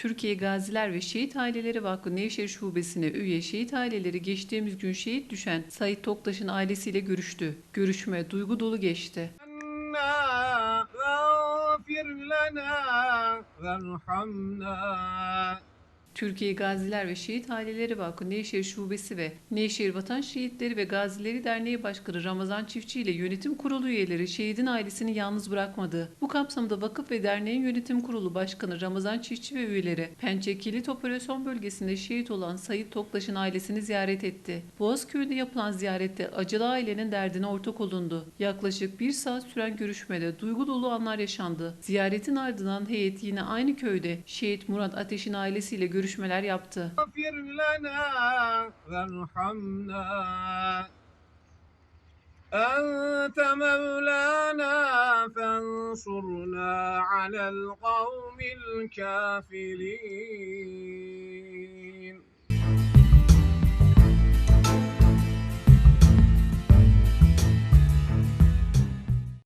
Türkiye Gaziler ve Şehit Aileleri Vakfı Nevşehir Şubesi'ne üye şehit aileleri geçtiğimiz gün şehit düşen Sait Toktaş'ın ailesiyle görüştü. Görüşme duygu dolu geçti. Türkiye Gaziler ve Şehit Aileleri Vakfı Nevşehir Şubesi ve Nevşehir Vatan Şehitleri ve Gazileri Derneği Başkanı Ramazan Çiftçi ile yönetim kurulu üyeleri şehidin ailesini yalnız bırakmadı. Bu kapsamda vakıf ve derneğin yönetim kurulu başkanı Ramazan Çiftçi ve üyeleri Pençe Kilit Operasyon Bölgesi'nde şehit olan Sayit Toktaş'ın ailesini ziyaret etti. Boğazköy'de yapılan ziyarette acılı ailenin derdine ortak olundu. Yaklaşık bir saat süren görüşmede duygu dolu anlar yaşandı. Ziyaretin ardından heyet yine aynı köyde şehit Murat Ateş'in ailesiyle görüşmeler yaptı. أنت مولانا فانصرنا على القوم الكافرين